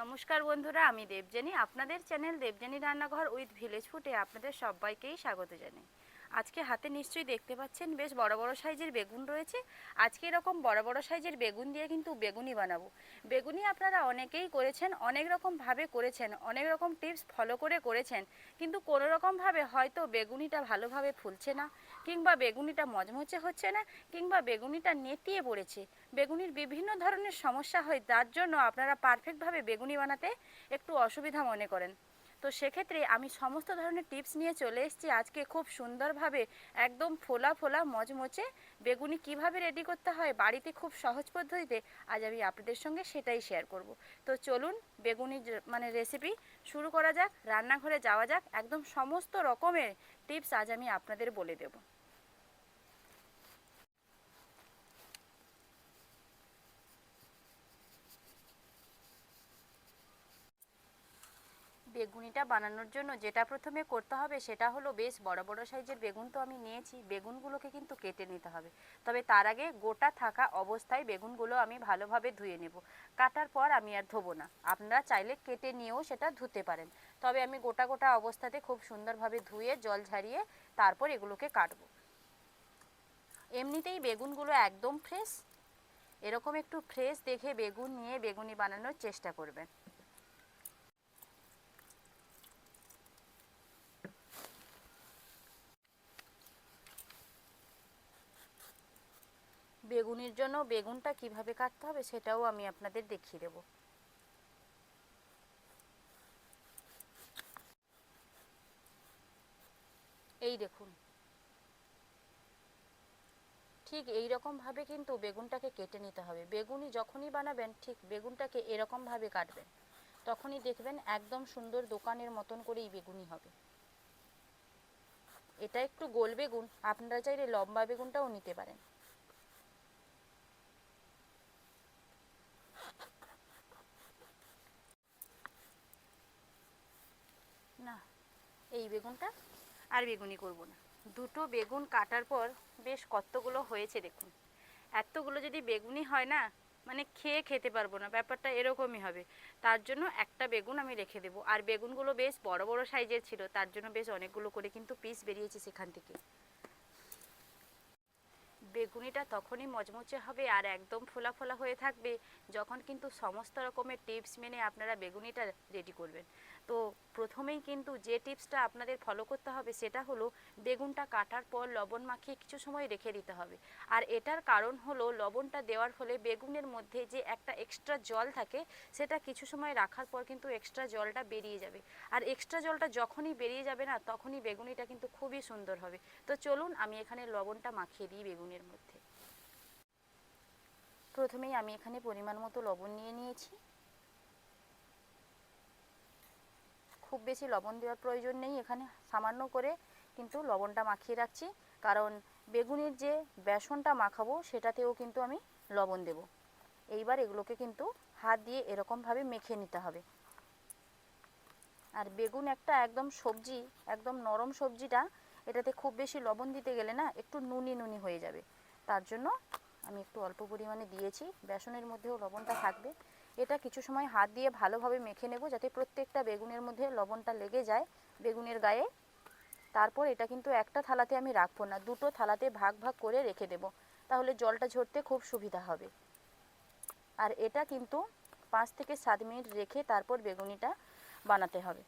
নমস্কার বন্ধুরা, আমি দেবজানী আপনাদের চ্যানেল দেবজানী রান্নাঘর উইথ ভিলেজ ফুটে আপনাদের সবাইকেই স্বাগত জানাই। আজকে হাতে নিশ্চয়ই দেখতে পাচ্ছেন বেশ বড় বড় সাইজের বেগুন রয়েছে। আজকে এরকম বড় বড় সাইজের বেগুন দিয়ে কিন্তু বেগুনি বানাবো। বেগুনি আপনারা অনেকেই করেছেন, অনেক রকমভাবে করেছেন, অনেক রকম টিপস ফলো করে করেছেন, কিন্তু কোনো রকমভাবে হয়তো বেগুনিটা ভালোভাবে ফুলছে না, কিংবা বেগুনিটা মজমচে হচ্ছে না, কিংবা বেগুনিটা নেতিয়ে পড়েছে। বেগুনির বিভিন্ন ধরনের সমস্যা হয়, তার জন্য আপনারা পারফেক্টভাবে বেগুনি বানাতে একটু অসুবিধা মনে করেন। তো সেক্ষেত্রে আমি সমস্ত ধরনের টিপস নিয়ে চলে এসেছি। আজকে খুব সুন্দরভাবে একদম ফোলা ফোলা মজমচে বেগুনি কীভাবে রেডি করতে হয়, বাড়িতে খুব সহজ পদ্ধতিতে আজ আমি আপনাদের সঙ্গে সেটাই শেয়ার করব। তো চলুন বেগুনি মানে রেসিপি শুরু করা যাক, রান্নাঘরে যাওয়া যাক। একদম সমস্ত রকমের টিপস আজ আমি আপনাদের বলে দেবো। বেগুনিটা বানানোর জন্য যেটা প্রথমে করতে হবে সেটা হলো বেশ বড় বড় সাইজের বেগুন তো আমি নিয়েছি। বেগুনগুলোকে কিন্তু কেটে নিতে হবে। তবে তার আগে গোটা থাকা অবস্থায় বেগুনগুলো আমি ভালোভাবে ধুয়ে নেব। কাটার পর আমি আর ধোবো না। আপনারা চাইলে কেটে নিয়েও সেটা ধুতে পারেন। তবে আমি গোটা গোটা অবস্থাতে খুব সুন্দরভাবে ধুয়ে, জল ঝারিয়ে তারপর এগুলোকে কাটবো। এমনিতেই বেগুনগুলো একদম ফ্রেশ এরকম একটু ফ্রেশ দেখে বেগুন নিয়ে বেগুনি বানানোর চেষ্টা করবেন। বেগুনির জন্য বেগুনটা কীভাবে কাটতে হবে সেটাও আমি আপনাদের দেখিয়ে দেব। এই দেখুন। ঠিক এই ভাবে কিন্তু বেগুনটাকে কেটে নিতে হবে। বেগুনি যখনই বানাবেন, ঠিক বেগুনটাকে এরকম ভাবে কাটবেন। তখনই দেখবেন একদম সুন্দর দোকানের মতন করেই বেগুনি হবে। এটা একটু গোল বেগুন, আপনারা চাইলে লম্বা বেগুনটাও নিতে পারেন না এই বেগুনটা আর বেগুনি করব না। দুটো বেগুন কাটার পর বেশ কতগুলো হয়েছে দেখুন। এতগুলো যদি বেগুনি হয় না মানে খেয়ে খেতে পারব না, ব্যাপারটা এরকমই হবে। তার জন্য একটা বেগুন আমি রেখে দেবো। আর বেগুনগুলো বেশ বড় বড় সাইজের ছিল, তার জন্য বেশ অনেকগুলো করে কিন্তু পিস বেরিয়েছে সেখান থেকে। বেগুনিটা তখনই মচমচে হবে আর একদম ফোলা ফোলা হয়ে থাকবে, যখন কিন্তু সমস্ত রকমের টিপস মেনে আপনারা বেগুনিটা রেডি করবেন। তো প্রথমেই কিন্তু যে টিপসটা আপনাদের ফলো করতে হবে সেটা হলো বেগুনটা কাটার পর লবণ মাখিয়ে কিছু সময় রেখে দিতে হবে। আর এটার কারণ হলো লবণটা দেওয়ার ফলে বেগুনের মধ্যে যে একটা এক্সট্রা জল থাকে সেটা কিছু সময় রাখার পর কিন্তু এক্সট্রা জলটা বেরিয়ে যাবে। আর এক্সট্রা জলটা যখনই বেরিয়ে যাবে না তখনই বেগুনিটা কিন্তু খুবই সুন্দর হবে। তো চলুন আমি এখানে লবণটা মাখিয়ে দিই বেগুনের মধ্যে। প্রথমেই আমি এখানে পরিমাণ মতো লবণ নিয়ে নিয়েছি। খুব বেশি লবণ দেওয়ার প্রয়োজন নেই, এখানে সামান্য করে কিন্তু লবণটা মাখিয়ে রাখছি। কারণ বেগুনের যে বেসনটা মাখাবো, সেটাতেও কিন্তু আমি লবণ দেব। এইবার এগুলোকে কিন্তু হাত দিয়ে এরকমভাবে মেখে নিতে হবে। আর বেগুন একটা একদম সবজি, একদম নরম সবজিটা, এটাতে খুব বেশি লবণ দিতে গেলে না একটু নুনি নুনি হয়ে যাবে। তার জন্য আমি একটু অল্প পরিমাণে দিয়েছি। বেসনের মধ্যেও লবণটা থাকবে। এটা কিছু সময় হাত দিয়ে ভালোভাবে মেখে নেব যাতে প্রত্যেকটা বেগুনের মধ্যে লবণটা লেগে যায় বেগুনের গায়ে। তারপর এটা কিন্তু একটা থালাতে আমি রাখব না, দুটো থালাতে ভাগ ভাগ করে রেখে দেব। তাহলে জলটা ঝরতে খুব সুবিধা হবে। আর এটা কিন্তু পাঁচ থেকে সাত মিনিট রেখে তারপর বেগুনিটা বানাতে হবে।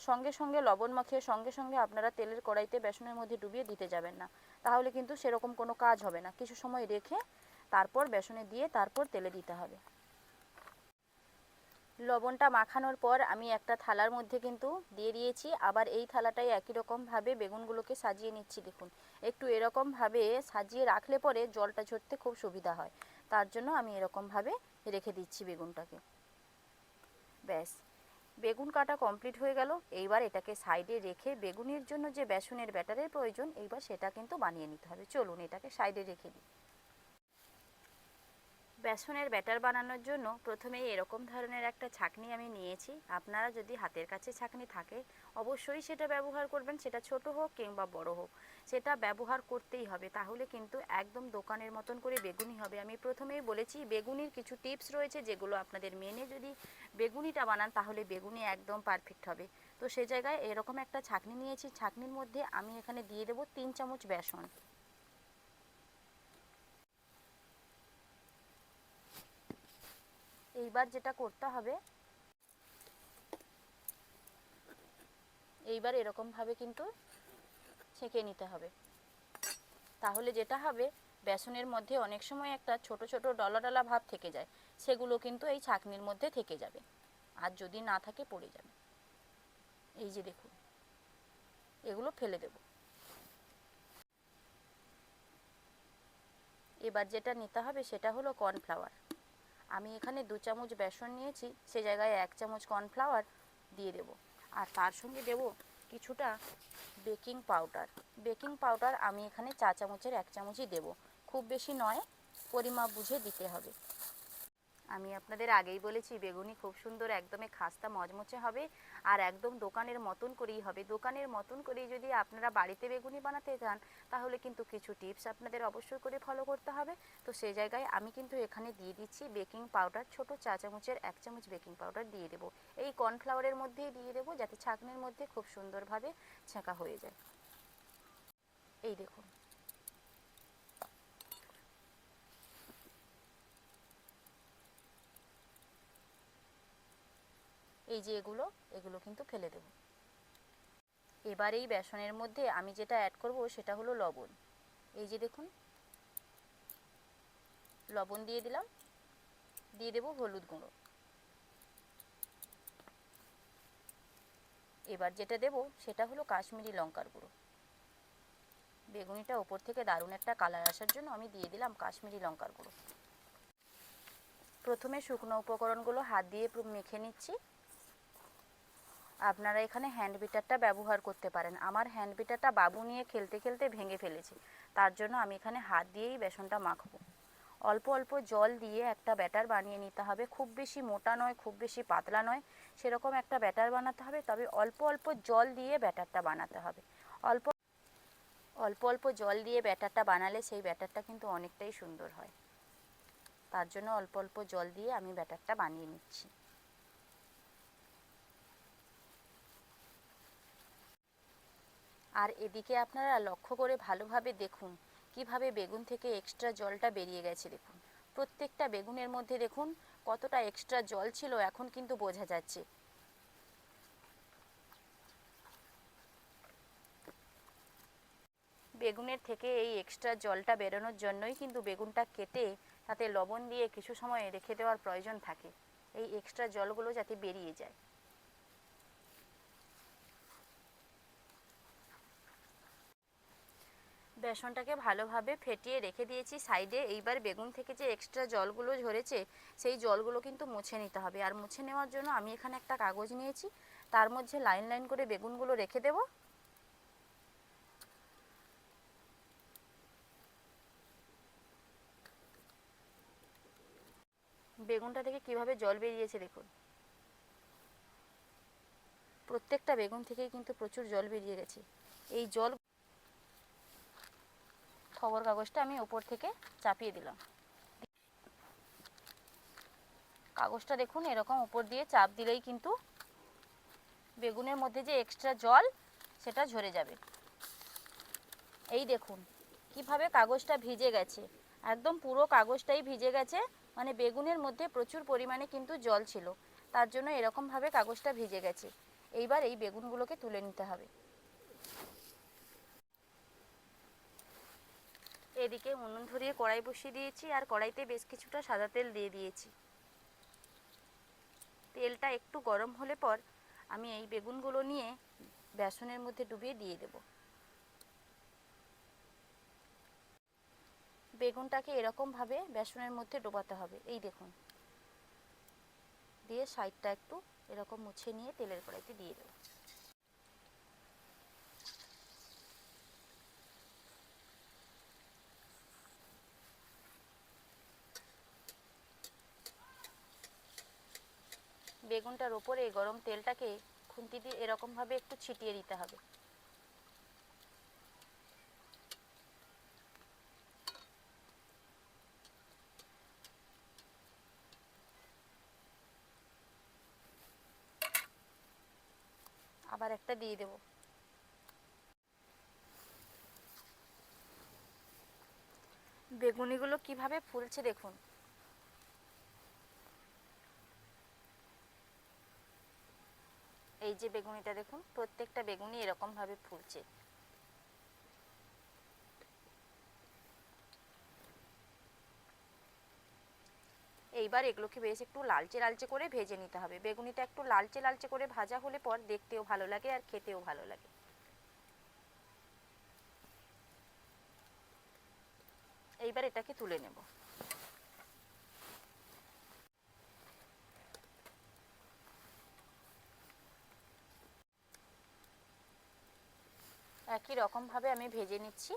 সঙ্গে সঙ্গে লবণ মাখিয়ে সঙ্গে সঙ্গে আপনারা তেলের কড়াইতে বেসনের মধ্যে ডুবিয়ে দিতে যাবেন না। তাহলে কিন্তু সেরকম কোনো কাজ হবে না। কিছু সময় রেখে তারপর বেসনে দিয়ে তারপর তেলে দিতে হবে। লবণটা মাখানোর পর আমি একটা থালার মধ্যে কিন্তু দিয়ে দিয়েছি। আবার এই থালাটাই একই রকমভাবে বেগুনগুলোকে সাজিয়ে নিচ্ছি, দেখুন। একটু এরকমভাবে সাজিয়ে রাখলে পরে জলটা ঝরতে খুব সুবিধা হয়। তার জন্য আমি এরকমভাবে রেখে দিচ্ছি বেগুনটাকে। ব্যাস, বেগুন কাটা কমপ্লিট হয়ে গেল। এইবার এটাকে সাইডে রেখে বেগুনের জন্য যে বেসনের ব্যাটারের প্রয়োজন, এইবার সেটা কিন্তু বানিয়ে নিতে হবে। চলুন এটাকে সাইডে রেখে দিই। বেসনের ব্যাটার বানানোর জন্য প্রথমেই এরকম ধরনের একটা ছাকনি আমি নিয়েছি। আপনারা যদি হাতের কাছে ছাকনি থাকে, অবশ্যই সেটা ব্যবহার করবেন, সেটা ছোট হোক কিংবা বড় হোক। সেটা ব্যবহার করতেই হবে, তাহলে কিন্তু একদম দোকানের মতন করে বেগুনি হবে। আমি প্রথমেই বলেছি, বেগুনির কিছু টিপস রয়েছে যেগুলো আপনাদের মেনে যদি বেগুনিটা বানান, তাহলে বেগুনি একদম পারফেক্ট হবে। তো সে জায়গায় এরকম একটা ছাকনি নিয়েছি। ছাকনির মধ্যে আমি এখানে দিয়ে দেবো তিন চামচ বেসন। এইবার যেটা করতে হবে, এইবার এরকমভাবে কিন্তু ছেঁকে নিতে হবে। তাহলে যেটা হবে, বেসনের মধ্যে অনেক সময় একটা ছোট ছোট ডলা ডলা ভাব থেকে যায়, সেগুলো কিন্তু এই ছাকনির মধ্যে থেকে যাবে, আর যদি না থাকে পড়ে যাবে। এই যে দেখুন, এগুলো ফেলে দেব। এবার যেটা নিতে হবে, সেটা হলো কর্নফ্লাওয়ার। আমি এখানে দু চামচ বেসন নিয়েছি, সে জায়গায় এক চামচ কর্নফ্লাওয়ার দিয়ে দেব। আর তার সঙ্গে দেব কিছুটা বেকিং পাউডার। বেকিং পাউডার আমি এখানে চা চামচের এক চামচই দেব। খুব বেশি নয়, পরিমাপ বুঝে দিতে হবে। আমি আপনাদের আগেই বলেছি, বেগুনি খুব সুন্দর একদমই খাস্তা মচমচে হবে আর একদম দোকানের মতন করেই হবে। দোকানের মতন করেই যদি আপনারা বাড়িতে বেগুনি বানাতে চান তাহলে কিন্তু কিছু টিপস আপনাদের অবশ্যই করে ফলো করতে হবে। তো সেই জায়গায় আমি কিন্তু এখানে দিয়ে দিচ্ছি বেকিং পাউডার, ছোট চা চামচের এক চামচ বেকিং পাউডার দিয়ে দেবো। এই কর্নফ্লাওয়ারের মধ্যেই দিয়ে দেবো যাতে ছাঁকনির মধ্যে খুব সুন্দরভাবে ছেঁকা হয়ে যায়। এই দেখুন। এই যে এগুলো এগুলো কিন্তু ফেলে দেব। এবার এই বেসনের মধ্যে আমি যেটা অ্যাড করব সেটা হলো লবণ। এই যে দেখুন, লবণ দিয়ে দিলাম। দিয়ে দেব হলুদ গুঁড়ো। এবার যেটা দেব সেটা হলো কাশ্মীরি লঙ্কার গুঁড়ো। বেগুনিটা ওপর থেকে দারুণ একটা কালার আসার জন্য আমি দিয়ে দিলাম কাশ্মীরি লঙ্কার গুঁড়ো। প্রথমে শুকনো উপকরণগুলো হাত দিয়ে মেখে নিচ্ছি। আপনারা এখানে হ্যান্ড বিটারটা ব্যবহার করতে পারেন। আমার হ্যান্ড বিটারটা বাবু নিয়ে খেলতে খেলতে ভেঙে ফেলেছে। তার জন্য আমি এখানে হাত দিয়েই বেসনটা মাখবো। অল্প অল্প জল দিয়ে একটা ব্যাটার বানিয়ে নিতে হবে। খুব বেশি মোটা নয়, খুব বেশি পাতলা নয়। সেরকম একটা ব্যাটার বানাতে হবে, তবে অল্প অল্প জল দিয়ে ব্যাটারটা বানাতে হবে। অল্প অল্প অল্প জল দিয়ে ব্যাটারটা বানালে সেই ব্যাটারটা কিন্তু অনেকটাই সুন্দর হয়। তার জন্য অল্প অল্প জল দিয়ে আমি ব্যাটারটা বানিয়ে নিচ্ছি। আর এদিকে আপনারা লক্ষ্য করে ভালোভাবে দেখুন, কীভাবে বেগুন থেকে এক্সট্রা জলটা বেরিয়ে গেছে দেখুন। প্রত্যেকটা বেগুনের মধ্যে দেখুন, কতটা এক্সট্রা জল ছিল, এখন কিন্তু বোঝা যাচ্ছে। বেগুনের থেকে এই এক্সট্রা জলটা বেরোনোর জন্যই কিন্তু বেগুনটা কেটে, তাতে লবণ দিয়ে কিছু সময় রেখে দেওয়ার প্রয়োজন থাকে। এই এক্সট্রা জলগুলো যাতে বেরিয়ে যায়। বেসনটাকে ভালোভাবে ফেটিয়ে রেখে দিয়েছি সাইডে। এইবার বেগুন থেকে যে এক্সট্রা জলগুলো ঝরেছে, সেই জলগুলো কিন্তু মুছে নিতে হবে। আর মুছে নেওয়ার জন্য আমি এখানে একটা কাগজ নিয়েছি। তার মধ্যে লাইন লাইন করে বেগুনগুলো রেখে দেব। বেগুনটা থেকে কীভাবে জল বেরিয়েছে দেখুন। প্রত্যেকটা বেগুন থেকেই কিন্তু প্রচুর জল বেরিয়ে গেছে। এই জল খবর কাগজটা আমি ওপর থেকে চাপিয়ে দিলাম। কাগজটা দেখুন, এরকম উপর দিয়ে চাপ দিলেই কিন্তু বেগুনের মধ্যে যে এক্সট্রা জল, সেটা ঝরে যাবে। এই দেখুন, কীভাবে কাগজটা ভিজে গেছে। একদম পুরো কাগজটাই ভিজে গেছে মানে বেগুনের মধ্যে প্রচুর পরিমাণে কিন্তু জল ছিল। তার জন্য এরকমভাবে কাগজটা ভিজে গেছে। এইবার এই বেগুনগুলোকে তুলে নিতে হবে। এদিকে উনুন ধরিয়ে কড়াই বসিয়ে দিয়েছি আর কড়াইতে বেশ কিছুটা সাদা তেল দিয়ে দিয়েছি। তেলটা একটু গরম হলে পর আমি এই বেগুনগুলো নিয়ে বেসনের মধ্যে ডুবিয়ে দিয়ে দেব। বেগুনটাকে এরকমভাবে বেসনের মধ্যে ডোবাতে হবে। এই দেখুন। দিয়ে সাইডটা একটু এরকম মুছে নিয়ে তেলের কড়াইতে দিয়ে দেবো। বেগুনটার ওপরে গরম তেলটাকে খুন্তি দিয়ে এরকমভাবে একটু ছিটিয়ে দিতে হবে। আবার একটা দিয়ে দেব। বেগুনিগুলো কীভাবে ফুলছে দেখুন। এই যে বেগুনিটা দেখুন, প্রত্যেকটা বেগুনি এরকম ভাবে ফুলছে। এইবার এগুলোকে বেশ একটু লালচে লালচে করে ভেজে নিতে হবে। বেগুনিটা একটু লালচে লালচে করে ভাজা হলে পর দেখতেও ভালো লাগে আর খেতেও ভালো লাগে। এইবার এটাকে তুলে নেব। একই রকম ভাবে আমি ভেজে নিচ্ছি।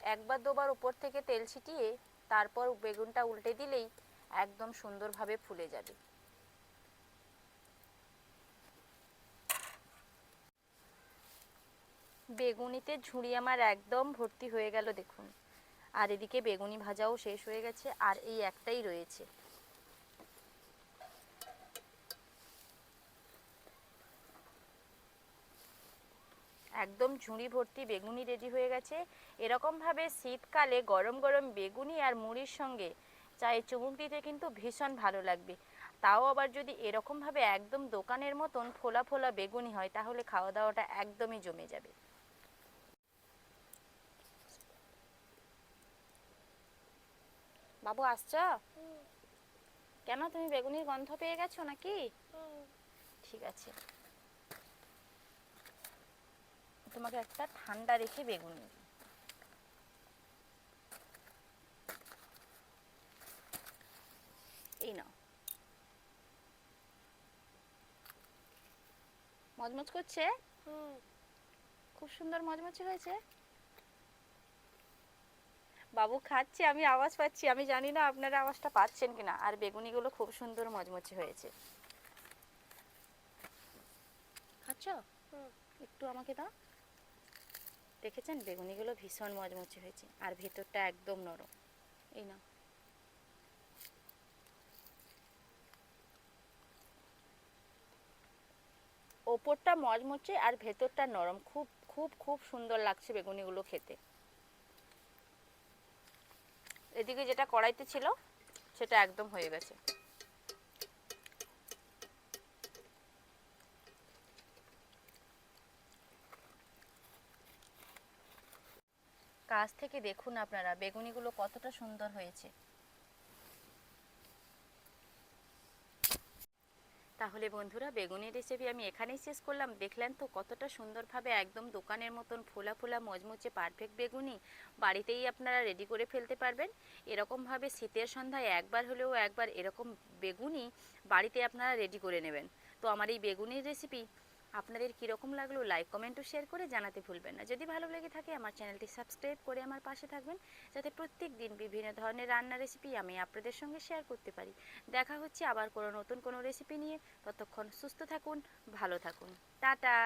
একবার দুবার উপর থেকে তেল ছিটিয়ে তারপর বেগুনটা উল্টে দিলেই একদম সুন্দরভাবে ফুলে যাবে। বেগুনিতে ঝুড়ি আমার একদম ভর্তি হয়ে গেল দেখুন। আর এদিকে বেগুনি ভাজাও শেষ হয়ে গেছে, আর এই একটাই রয়েছে। একদম ঝুড়ি ভর্তি বেগুনি রেডি হয়ে গেছে। এরকমভাবে শীতকালে গরম গরম বেগুনি আর মুড়ির সঙ্গে চায়ে চুমুক দিতে কিন্তু ভীষণ ভালো লাগবে। তাও আবার যদি এরকমভাবে একদম দোকানের মতন ফোলা ফোলা বেগুনি হয়, তাহলে খাওয়া দাওয়াটা একদমই জমে যাবে। বাবু আসছো? কেন তুমি বেগুনির গন্ধ পেয়ে গেছো নাকি? ঠিক আছে। তোমাকে একটা ঠান্ডা রেখে বেগুনি এই নাও। মজমজ করছে? খুব সুন্দর মজমচে হয়েছে। বাবু খাচ্ছে আমি আওয়াজ পাচ্ছি আমি জানি না আপনারা আওয়াজটা পাচ্ছেন কিনা। আর বেগুনিগুলো খুব সুন্দর মজমচে হয়েছে। খাচ্ছ? একটু আমাকে দাও। দেখেছেন? বেগুনিগুলো ভীষণ মজমচে হয়েছে। আর ভেতরটা একদম নরম। এই না ওপরটা মজমচে আর ভেতরটা নরম। খুব খুব খুব সুন্দর লাগছে বেগুনিগুলো খেতে। এদিকে যেটা কড়াইতে ছিল, সেটা একদম হয়ে গেছে। কাছ থেকে দেখুন আপনারা, বেগুনিগুলো কতটা সুন্দর হয়েছে। তাহলে বন্ধুরা, বেগুনের রেসিপি আমি এখানেই শেষ করলাম। দেখলেন তো কতটা সুন্দরভাবে একদম দোকানের মতন ফোলা ফোলা মজমুচে পারফেক্ট বেগুনি বাড়িতেই আপনারা রেডি করে ফেলতে পারবেন। এরকমভাবে শীতের সন্ধ্যায় একবার হলেও একবার এরকম বেগুনি বাড়িতে আপনারা রেডি করে নেবেন। তো আমার এই বেগুনির রেসিপি আপনাদের কীরকম লাগল লাইক, কমেন্ট ও শেয়ার করে জানাতে ভুলবেন না। যদি ভালো লেগে থাকে আমার চ্যানেলটি সাবস্ক্রাইব করে আমার পাশে থাকবেন, যাতে প্রত্যেক দিন বিভিন্ন ধরনের রান্নার রেসিপি আমি আপনাদের সঙ্গে শেয়ার করতে পারি। দেখা হচ্ছে আবার কোনো নতুন কোনো রেসিপি নিয়ে। ততক্ষণ সুস্থ থাকুন, ভালো থাকুন। টাটা!